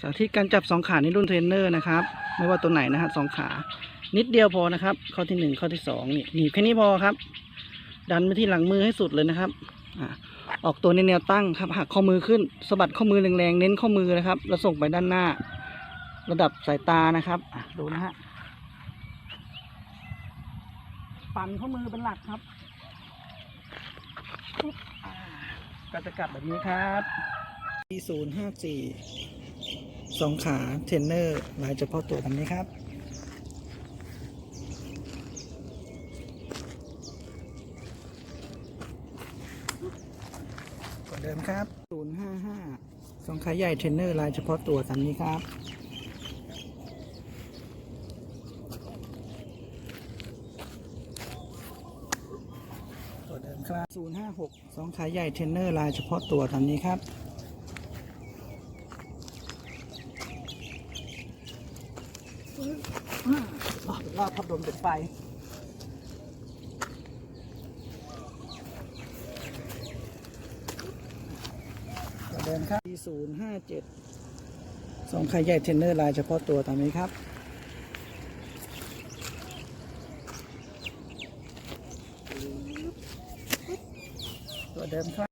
สาธิตการจับสองขาในรุ่นเทรนเนอร์นะครับ ไม่ว่าตัวไหนนะฮะสองขา นิดเดียวพอนะครับ ข้อที่หนึ่งข้อที่สองนี่หนีบแค่นี้พอครับ ดันไปที่หลังมือให้สุดเลยนะครับอ่าออกตัวในแนวตั้งครับหักข้อมือขึ้นสะบัดข้อมือแรงๆเน้นข้อมือนะครับ แล้วส่งไปด้านหน้า ระดับสายตานะครับดูนะฮะปั่นข้อมือเป็นหลักครับก็จะกลับแบบนี้ครับศูนย์ห้า สองขาเทรนเนอร์ลายเฉพาะตัวแบบนี้ครับ กดเดิมครับ 055 สองขาใหญ่เทรนเนอร์ลายเฉพาะตัวตามนี้ครับตัวเดิมครับ 056 สองขาใหญ่เทรนเนอร์ลายเฉพาะตัวตามนี้ครับ รอบรอบพัดลมติดไฟเดินครับ057สองไข่ใหญ่เทนเนอร์ลายเฉพาะตัวตามนี้ครับตัวเดิมครับ